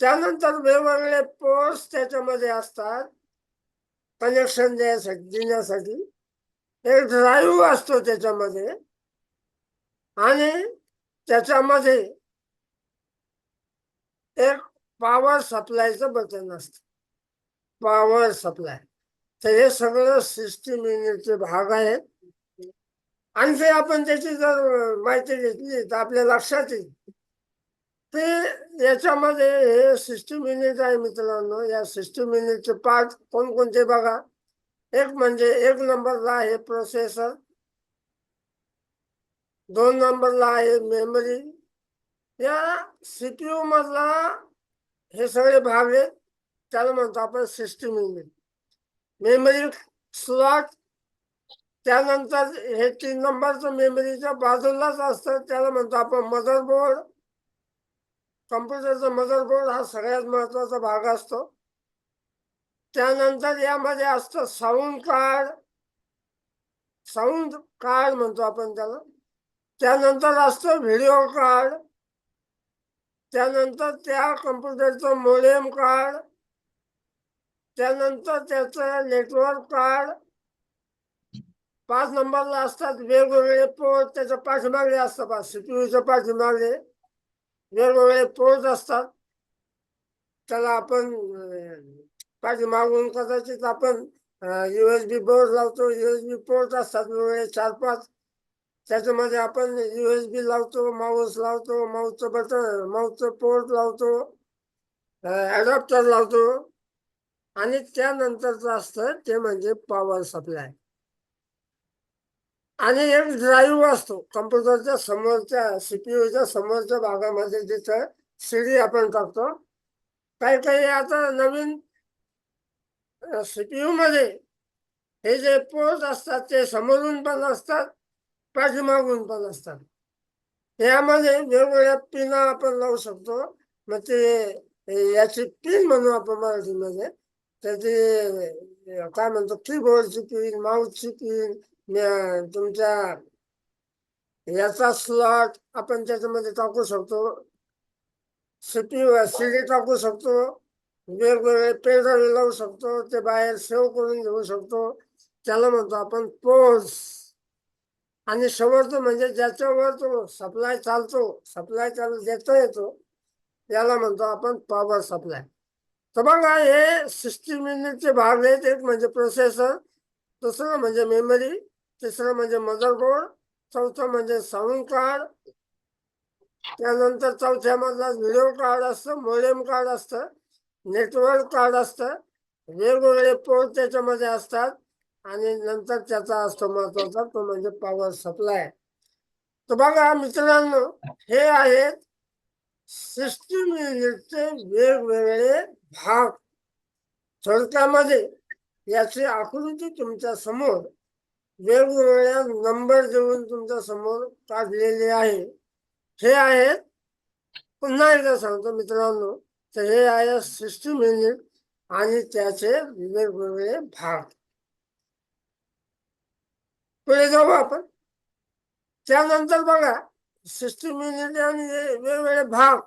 त्यानंतर वेगवेगळे पोर्ट्स त्याच्यामध्ये असतात. कनेक्शन द्यायसाठी देण्यासाठी. एक ड्राईव्ह असतो त्याच्यामध्ये. आणि त्याच्यामध्ये एक पॉवर सप्लायचं बटन असत. पॉवर सप्लाय तर हे सगळं सिस्टीम युनिटचे भाग आहेत. आणखी आपण त्याची जर माहिती घेतली तर आपल्या लक्षात येईल. ते याच्यामध्ये हे सिस्टीम युनिट आहे मित्रांनो. या सिस्टीम युनिटचे पार्ट कोणकोणते बघा. एक म्हणजे एक नंबरला आहे प्रोसेसर दोन नंबरला आहे मेमरी या सीपीयू मधला हे सगळे भाग आहेत. त्याला म्हणतो आपण सिस्टीम युनिट मेमरी स्लॉट त्यानंतर हे तीन नंबरचं मेमरीच्या बाजूलाच असतं. त्याला म्हणतो आपण मदरबोर्ड कम्प्युटरचा मदरबोर्ड हा सगळ्यात महत्त्वाचा भाग असतो. त्यानंतर यामध्ये असतं साऊंड कार्ड. साऊंड कार्ड म्हणतो आपण त्याला. त्यानंतर असतं व्हिडिओ कार्ड. त्यानंतर त्या कम्प्युटरचं मोडेम कार्ड. त्यानंतर त्याचं नेटवर्क कार्ड. पाच नंबरला असतात वेगवेगळे पोर्ट. त्याच्या पाठीमागे असतात पा सीपीयूच्या पाठीमागे. वेगवेगळे पोर्ट असतात. त्याला आपण अं, पाठीमागून कदाचित आपण युएसबी बोर्ड लावतो. युएसबी पोर्ट असतात वेगवेगळे चार पाच. त्याच्यामध्ये आपण युएसबी लावतो माऊस लावतो माऊसचं बटन माऊसचं पोर्ट लावतो ॲडॉप्टर लावतो. आणि त्यानंतरचं असतं ते म्हणजे पॉवर सप्लाय आणि एक ड्राईव्ह असतो. कम्प्युटरच्या समोरच्या सीपीयूच्या समोरच्या भागामध्ये जिथं सीडी आपण टाकतो. काही काही आता नवीन सीपीयू मध्ये हे जे पोर्ट असतात ते समोरून पण असतात पाठीमागून पण असतात. यामध्ये वेगवेगळ्या पिना आपण लावू शकतो. मग ते याची पिन म्हणू आपण मराठीमध्ये. त्याची काय म्हणतो कीबोर्डची पिन माऊसची पिन तुमच्या याचा स्लॉट आपण त्याच्यामध्ये टाकू शकतो. सीपीयू सीडी टाकू शकतो. वेगवेगळे पेडल लावू शकतो. ते बाहेर सेव्ह करून घेऊ शकतो. त्याला म्हणतो आपण पोर्स आणि शेवटचं म्हणजे ज्याच्यावर तो सप्लाय चालतो सप्लाय चालू देता येतो याला म्हणतो आपण पॉवर सप्लाय तर बघा हे सिस्टीम युनिटचे भाग आहेत. एक म्हणजे प्रोसेसर दुसरं म्हणजे मेमरी तिसरं म्हणजे मदरबोर्ड चौथं म्हणजे साऊंड कार्ड त्यानंतर चौथ्या मधला व्हिडिओ कार्ड असतं मोडेम कार्ड असतं नेटवर्क कार्ड असतं. वेगवेगळे पोर्ट त्याच्यामध्ये असतात आणि नंतर त्याचा असतो महत्त्वाचा तो म्हणजे पॉवर सप्लाय तर बघा मित्रांनो हे आहेत सिस्टीम युनिटचे वेगवेगळे भाग. थोडक्यामध्ये याची आकृती तुमच्यासमोर. वेगवेगळ्या नंबर देऊन तुमच्यासमोर काढलेले आहे. हे आहेत. पुन्हा एकदा सांगतो मित्रांनो तर हे आहे सिस्टीम युनिट आणि त्याचे वेगवेगळे भाग. पुढे जाऊ आपण. त्यानंतर बघा सिस्टीम युनिट आणि वेगवेगळे भाग.